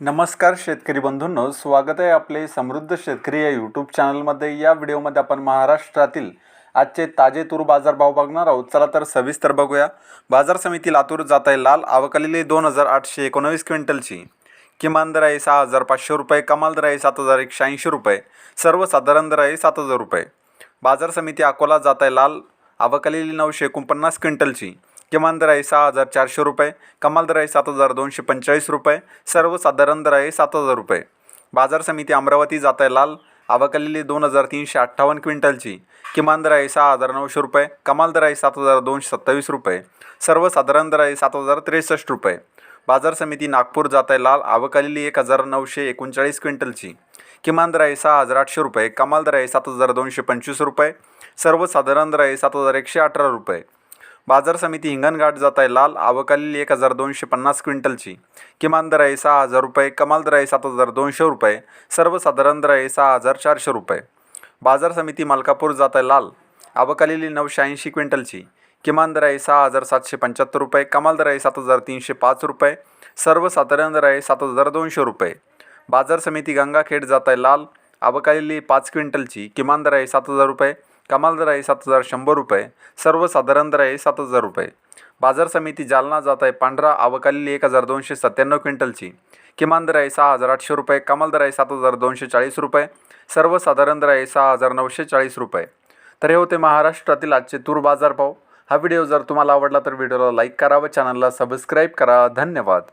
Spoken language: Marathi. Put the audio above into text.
नमस्कार शेतकरी बंधूंनो स्वागत आहे आपले समृद्ध शेतकरी या यूट्यूब चॅनलमध्ये या व्हिडिओमध्ये आपण महाराष्ट्रातील आजचे ताजे तूर बाजारभाव बघणार आहोत. चला तर सविस्तर बघूया. बाजार समिती लातूर जात आहे लाल. आवकलेली दोन हजार आठशे एकोणावीस क्विंटलची. किमान दर आहे सहा हजार पाचशे रुपये कमाल दर आहे सात हजार एकशे ऐंशी रुपये सर्वसाधारण दर आहे सात हजार रुपये. बाजार समिती अकोला जात आहे लाल. आवकलेली नऊशे एकोणपन्नास क्विंटलची. किमान दर आहे सहा हजार चारशे रुपये कमाल दर आहे सात हजार दोनशे पंचेचाळीस रुपये सर्वसाधारण दर आहे सात हजार रुपये. बाजार समिती अमरावती जात आहे लाल आवकलेली दोन हजार तीनशे अठ्ठावन्न क्विंटलची. किमान दर आहे सहा हजार नऊशे रुपये कमाल दर आहे सात हजार दोनशे सत्तावीस रुपये सर्वसाधारण दर आहे सात हजार त्रेसष्ट रुपये. बाजार समिती नागपूर जात आहे लाल आवकलेली एक हजार नऊशे एकोणचाळीस क्विंटलची. किमान दर आहे सहा हजार आठशे रुपये कमाल दर आहे सात हजार दोनशे पंचवीस रुपये सर्वसाधारण दर आहे सात हजार एकशे अठरा रुपये. बाजार समिती हिंगणघाट जात आहे लाल आवकालेली एक हजार दोनशे पन्नास क्विंटलची. किमान दर आहे सहा हजार रुपये कमाल दर आहे सात हजार दोनशे रुपये सर्वसाधारण दर आहे सहा हजार चारशे रुपये. बाजार समिती मलकापूर जात आहे लाल आवकालेली नऊशे ऐंशी क्विंटलची. किमान दर आहे सहा हजार सातशे पंच्याहत्तर रुपये कमाल दर आहे सात हजार तीनशे पाच रुपये सर्वसाधारण दर आहे सात हजार दोनशे रुपये. बाजार समिती गंगाखेड जात आहे लाल आवकालेली पाच क्विंटलची किमान दर आहे सात हजार रुपये कमाल दर आहे सात हजार शंभर रुपये सर्वसाधारण दर आहे सात हजार रुपये. बाजार समिती जालना जात आहे पांढरा आवकालेली एक हजार दोनशे सत्त्याण्णव क्विंटलची. किमान दर आहे सहा हजार आठशे रुपये कमाल दर आहे सात हजार दोनशे चाळीस रुपये सर्वसाधारण दर आहे सहा हजार नऊशे चाळीस रुपये. तर हे होते महाराष्ट्रातील आजचे तूर बाजारभाव. हा व्हिडिओ जर तुम्हाला आवडला तर व्हिडिओला लाईक करा व चॅनलला सबस्क्राईब करा. धन्यवाद.